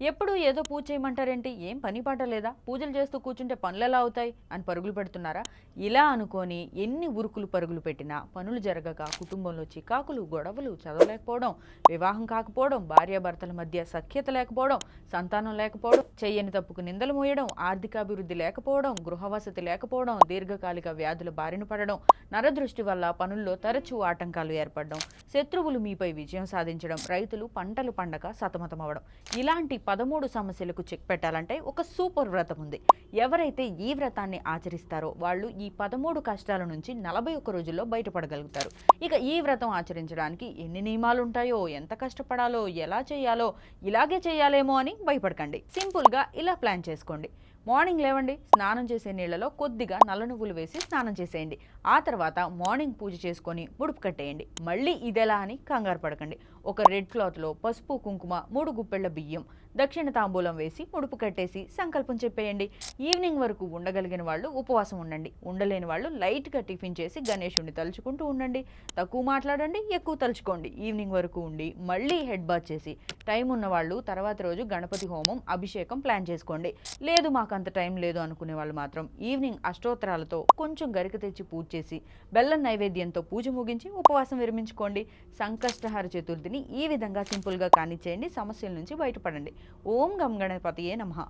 ఎప్పుడు ఏదో పూజ చేయమంటారేంటి? ఏం పని పాట లేదా? పూజలు చేస్తూ కూర్చుంటే పనులు ఎలా అవుతాయి? అని పరుగులు పెడుతున్నారా? ఇలా అనుకొని ఎన్ని ఉరుకులు పరుగులు పెట్టినా పనులు జరగక కుటుంబంలో చికాకులు గొడవలు చదవలేకపోవడం వివాహం కాకపోవడం భార్యాభర్తల మధ్య సఖ్యత లేకపోవడం సంతానం లేకపోవడం చెయ్యని తప్పుకు నిందలు మోయడం ఆర్థికాభివృద్ధి లేకపోవడం గృహవసతి లేకపోవడం దీర్ఘకాలిక వ్యాధుల బారిన పడడం నరదృష్టి వల్ల పనుల్లో తరచూ ఆటంకాలు ఏర్పడడం శత్రువులు మీపై విజయం సాధించడం రైతులు పంటలు పండక సతమతమవడం. ఇలాంటి పదమూడు సమస్యలకు చెక్ పెట్టాలంటే ఒక సూపర్ వ్రతం ఉంది. ఎవరైతే ఈ వ్రతాన్ని ఆచరిస్తారో వాళ్ళు ఈ పదమూడు కష్టాల నుంచి నలభై ఒక్క రోజుల్లో బయటపడగలుగుతారు. ఇక ఈ వ్రతం ఆచరించడానికి ఎన్ని నియమాలు ఉంటాయో ఎంత కష్టపడాలో ఎలా చేయాలో ఇలాగే చేయాలేమో అని భయపడకండి. సింపుల్గా ఇలా ప్లాన్ చేసుకోండి. మార్నింగ్ లేవండి స్నానం చేసే నీళ్ళలో కొద్దిగా నల్ల నువ్వులు వేసి స్నానం చేసేయండి. ఆ తర్వాత మార్నింగ్ పూజ చేసుకొని ముడుపు కట్టేయండి. మళ్ళీ ఇదెలా అని కంగారు పడకండి. ఒక రెడ్ క్లాత్లో పసుపు కుంకుమ మూడు గుప్పెళ్ళ బియ్యం దక్షిణ తాంబూలం వేసి ముడుపు కట్టేసి సంకల్పం చెప్పేయండి. ఈవినింగ్ వరకు ఉండగలిగిన వాళ్ళు ఉపవాసం ఉండండి. ఉండలేని వాళ్ళు లైట్గా టిఫిన్ చేసి గణేషుడిని తలుచుకుంటూ ఉండండి. తక్కువ మాట్లాడండి ఎక్కువ తలుచుకోండి. ఈవినింగ్ వరకు ఉండి మళ్ళీ హెడ్ బాత్ చేసి టైం ఉన్న వాళ్ళు తర్వాత రోజు గణపతి హోమం అభిషేకం ప్లాన్ చేసుకోండి. లేదు మాకు అంత టైం లేదు అనుకునే వాళ్ళు మాత్రం ఈవినింగ్ అష్టోత్తరాలతో కొంచెం గరిక తెచ్చి పూజ చేసి బెల్లం నైవేద్యంతో పూజ ముగించి ఉపవాసం విరమించుకోండి. సంకష్టహార చతుర్థిని ఈ విధంగా సింపుల్గా కానిచ్చేయండి. సమస్యల నుంచి బయటపడండి. ஓம் கம் கணபதியே நமகா